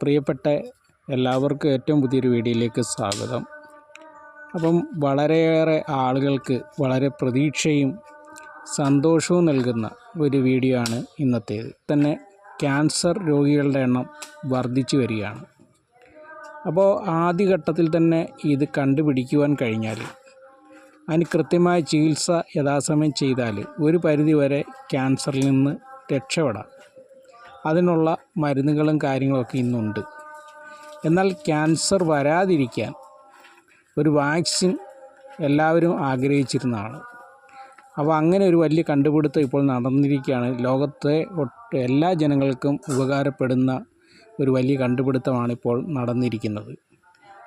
പ്രിയപ്പെട്ട എല്ലാവർക്കും ഏറ്റവും പുതിയൊരു വീഡിയോയിലേക്ക് സ്വാഗതം. അപ്പം വളരെയേറെ ആളുകൾക്ക് വളരെ പ്രതീക്ഷയും സന്തോഷവും നൽകുന്ന ഒരു വീഡിയോ ആണ് ഇന്നത്തേത്. തന്നെ ക്യാൻസർ രോഗികളുടെ എണ്ണം വർദ്ധിച്ചു വരികയാണ്. അപ്പോൾ ആദ്യഘട്ടത്തിൽ തന്നെ ഇത് കണ്ടുപിടിക്കുവാൻ കഴിഞ്ഞാൽ അതിന് കൃത്യമായ ചികിത്സ യഥാസമയം ചെയ്താൽ ഒരു പരിധിവരെ ക്യാൻസറിൽ നിന്ന് രക്ഷപ്പെടാം. അതിനുള്ള മരുന്നുകളും കാര്യങ്ങളൊക്കെ ഇന്നുണ്ട്. എന്നാൽ ക്യാൻസർ വരാതിരിക്കാൻ ഒരു വാക്സിൻ എല്ലാവരും ആഗ്രഹിച്ചിരുന്നതാണ് അപ്പോൾ അങ്ങനെ ഒരു വലിയ കണ്ടുപിടുത്തം ഇപ്പോൾ നടന്നിരിക്കുകയാണ്. ലോകത്തെ എല്ലാ ജനങ്ങൾക്കും ഉപകാരപ്പെടുന്ന ഒരു വലിയ കണ്ടുപിടുത്തമാണ് ഇപ്പോൾ നടന്നിരിക്കുന്നത്.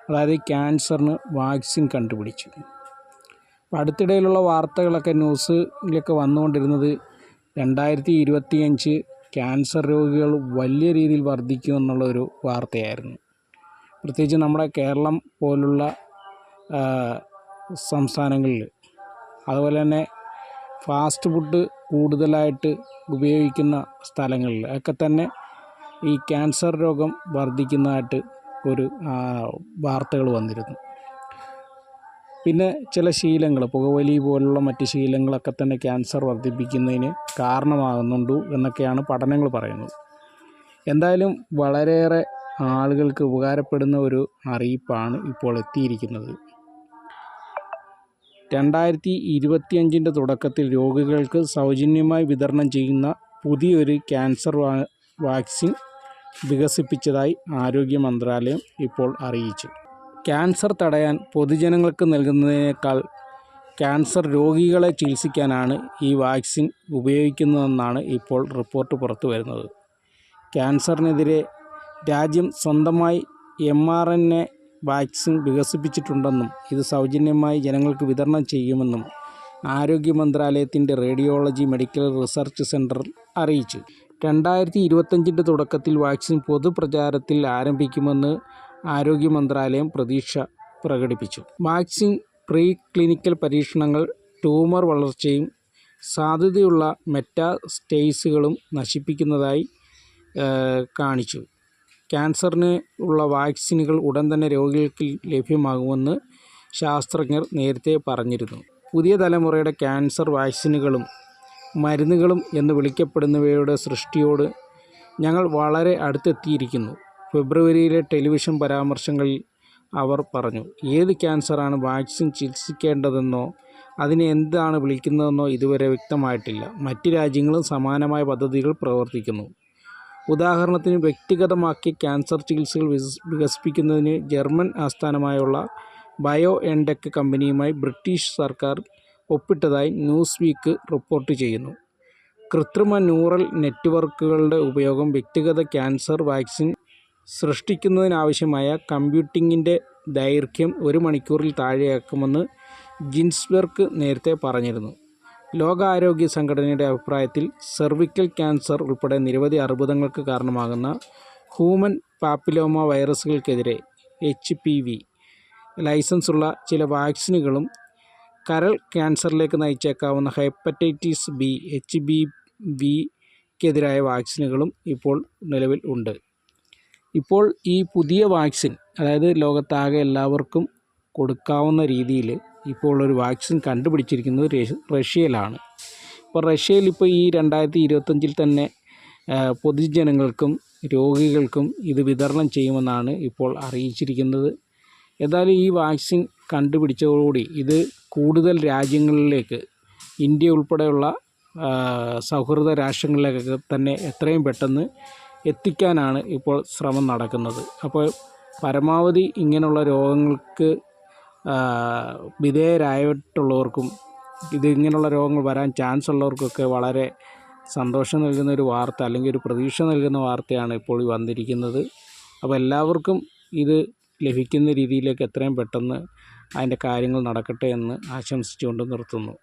അതായത് ക്യാൻസറിന് വാക്സിൻ കണ്ടുപിടിച്ചു. അടുത്തിടയിലുള്ള വാർത്തകളൊക്കെ ന്യൂസിലൊക്കെ വന്നുകൊണ്ടിരുന്നത് രണ്ടായിരത്തി ഇരുപത്തിയഞ്ച് ക്യാൻസർ രോഗികൾ വലിയ രീതിയിൽ വർദ്ധിക്കും എന്നുള്ളൊരു വാർത്തയായിരുന്നു. പ്രത്യേകിച്ച് നമ്മുടെ കേരളം പോലുള്ള സംസ്ഥാനങ്ങളിൽ. അതുപോലെ തന്നെ ഫാസ്റ്റ് ഫുഡ് കൂടുതലായിട്ട് ഉപയോഗിക്കുന്ന സ്ഥലങ്ങളിൽ. ഒക്കെ തന്നെ ഈ ക്യാൻസർ രോഗം വർദ്ധിക്കുന്നതായിട്ട് ഒരു വാർത്തകൾ വന്നിരുന്നു. പിന്നെ ചില ശീലങ്ങൾ പുകവലി പോലുള്ള മറ്റ് ശീലങ്ങളൊക്കെ തന്നെ ക്യാൻസർ വർദ്ധിപ്പിക്കുന്നതിന് കാരണമാകുന്നുണ്ട് എന്നൊക്കെയാണ് പഠനങ്ങൾ പറയുന്നത്. എന്തായാലും വളരെയേറെ ആളുകൾക്ക് ഉപകാരപ്പെടുന്ന ഒരു അറിയിപ്പാണ് ഇപ്പോൾ എത്തിയിരിക്കുന്നത്. രണ്ടായിരത്തി ഇരുപത്തിയഞ്ചിന്റെ തുടക്കത്തിൽ രോഗികൾക്ക് സൗജന്യമായി വിതരണം ചെയ്യുന്ന പുതിയൊരു ക്യാൻസർ വാക്സിൻ വികസിപ്പിച്ചതായി ആരോഗ്യ മന്ത്രാലയം ഇപ്പോൾ അറിയിച്ചു. ക്യാൻസർ തടയാൻ പൊതുജനങ്ങൾക്ക് നൽകുന്നതിനേക്കാൾ ക്യാൻസർ രോഗികളെ ചികിത്സിക്കാനാണ് ഈ വാക്സിൻ ഉപയോഗിക്കുന്നതെന്നാണ് ഇപ്പോൾ റിപ്പോർട്ട് പുറത്തു വരുന്നത്. ക്യാൻസറിനെതിരെ രാജ്യം സ്വന്തമായി M R N A vaccine വികസിപ്പിച്ചിട്ടുണ്ടെന്നും ഇത് സൗജന്യമായി ജനങ്ങൾക്ക് വിതരണം ചെയ്യുമെന്നും ആരോഗ്യ മന്ത്രാലയത്തിന്റെ റേഡിയോളജി മെഡിക്കൽ റിസർച്ച് സെന്റർ അറിയിച്ചു. രണ്ടായിരത്തി ഇരുപത്തഞ്ചിന്റെ തുടക്കത്തിൽ വാക്സിൻ പൊതുപ്രചാരത്തിൽ ആരംഭിക്കുമെന്ന് ആരോഗ്യ മന്ത്രാലയം പ്രതീക്ഷ പ്രകടിപ്പിച്ചു. വാക്സിൻ പ്രീ ക്ലിനിക്കൽ പരീക്ഷണങ്ങൾ ട്യൂമർ വളർച്ചയും സാധ്യതയുള്ള മെറ്റാസ്റ്റേസുകളും നശിപ്പിക്കുന്നതായി കാണിച്ചു. ക്യാൻസറിന് ഉള്ള വാക്സിനുകൾ ഉടൻ തന്നെ രോഗികൾക്ക് ലഭ്യമാകുമെന്ന് ശാസ്ത്രജ്ഞർ നേരത്തെ പറഞ്ഞിരുന്നു. പുതിയ തലമുറയുടെ ക്യാൻസർ വാക്സിനുകളും മരുന്നുകളും എന്ന് വിളിക്കപ്പെടുന്നവയുടെ സൃഷ്ടിയോട് ഞങ്ങൾ വളരെ അടുത്തെത്തിയിരിക്കുന്നു. ഫെബ്രുവരിയിലെ ടെലിവിഷൻ പരാമർശങ്ങളിൽ അവർ പറഞ്ഞു. ഏത് ക്യാൻസറാണ് വാക്സിൻ ചികിത്സിക്കേണ്ടതെന്നോ അതിനെ എന്താണ് വിളിക്കുന്നതെന്നോ ഇതുവരെ വ്യക്തമായിട്ടില്ല. മറ്റ് രാജ്യങ്ങളും സമാനമായ പദ്ധതികൾ പ്രവർത്തിക്കുന്നു. ഉദാഹരണത്തിന് വ്യക്തിഗതമാക്കിയ ക്യാൻസർ ചികിത്സകൾ വികസ് വികസിപ്പിക്കുന്നതിന് ജർമ്മൻ ആസ്ഥാനമായുള്ള ബയോ എൻടെക് കമ്പനിയുമായി ബ്രിട്ടീഷ് സർക്കാർ ഒപ്പിട്ടതായി ന്യൂസ് വീക്ക് റിപ്പോർട്ട് ചെയ്യുന്നു. കൃത്രിമ ന്യൂറൽ നെറ്റ്വർക്കുകളുടെ ഉപയോഗം വ്യക്തിഗത ക്യാൻസർ വാക്സിൻ സൃഷ്ടിക്കുന്നതിനാവശ്യമായ കമ്പ്യൂട്ടിങ്ങിന്റെ ദൈർഘ്യം ഒരു മണിക്കൂറിൽ താഴെയാക്കുമെന്ന് ജിൻസ്ബെർഗ് നേരത്തെ പറഞ്ഞിരുന്നു. ലോകാരോഗ്യ സംഘടനയുടെ അഭിപ്രായത്തിൽ സെർവിക്കൽ ക്യാൻസർ ഉൾപ്പെടെ നിരവധി അർബുദങ്ങൾക്ക് കാരണമാകുന്ന ഹ്യൂമൻ പാപ്പിലോമ വൈറസുകൾക്കെതിരെ എച്ച് പി വി ലൈസൻസുള്ള ചില വാക്സിനുകളും കരൾ ക്യാൻസറിലേക്ക് നയിച്ചേക്കാവുന്ന ഹെപ്പറ്റൈറ്റിസ് ബി എച്ച് ബി വിക്കെതിരായ വാക്സിനുകളും ഇപ്പോൾ നിലവിൽ ഉണ്ട്. ഇപ്പോൾ ഈ പുതിയ വാക്സിൻ അതായത് ലോകത്താകെ എല്ലാവർക്കും കൊടുക്കാവുന്ന രീതിയിൽ ഇപ്പോൾ ഒരു വാക്സിൻ കണ്ടുപിടിച്ചിരിക്കുന്നത് റഷ്യയിലാണ്. ഇപ്പോൾ റഷ്യയിൽ ഇപ്പോൾ ഈ രണ്ടായിരത്തി ഇരുപത്തഞ്ചിൽ തന്നെ പൊതുജനങ്ങൾക്കും രോഗികൾക്കും ഇത് വിതരണം ചെയ്യുമെന്നാണ് ഇപ്പോൾ അറിയിച്ചിരിക്കുന്നത്. ഏതായാലും ഈ വാക്സിൻ കണ്ടുപിടിച്ചതോടുകൂടി ഇത് കൂടുതൽ രാജ്യങ്ങളിലേക്ക് ഇന്ത്യ ഉൾപ്പെടെയുള്ള സൗഹൃദ രാഷ്ട്രങ്ങളിലേക്കൊക്കെ തന്നെ എത്രയും പെട്ടെന്ന് എത്തിക്കാനാണ് ഇപ്പോൾ ശ്രമം നടക്കുന്നത്. അപ്പോൾ പരമാവധി ഇങ്ങനെയുള്ള രോഗങ്ങൾക്ക് വിധേയരായിട്ടുള്ളവർക്കും ഇത് ഇങ്ങനെയുള്ള രോഗങ്ങൾ വരാൻ ചാൻസ് ഉള്ളവർക്കൊക്കെ വളരെ സന്തോഷം നൽകുന്ന ഒരു വാർത്ത അല്ലെങ്കിൽ ഒരു പ്രതീക്ഷ നൽകുന്ന വാർത്തയാണ് ഇപ്പോൾ വന്നിരിക്കുന്നത്. അപ്പോൾ എല്ലാവർക്കും ഇത് ലഭിക്കുന്ന രീതിയിലേക്ക് എത്രയും പെട്ടെന്ന് അതിന്റെ കാര്യങ്ങൾ നടക്കട്ടെ എന്ന് ആശംസിച്ചുകൊണ്ട് നിർത്തുന്നു.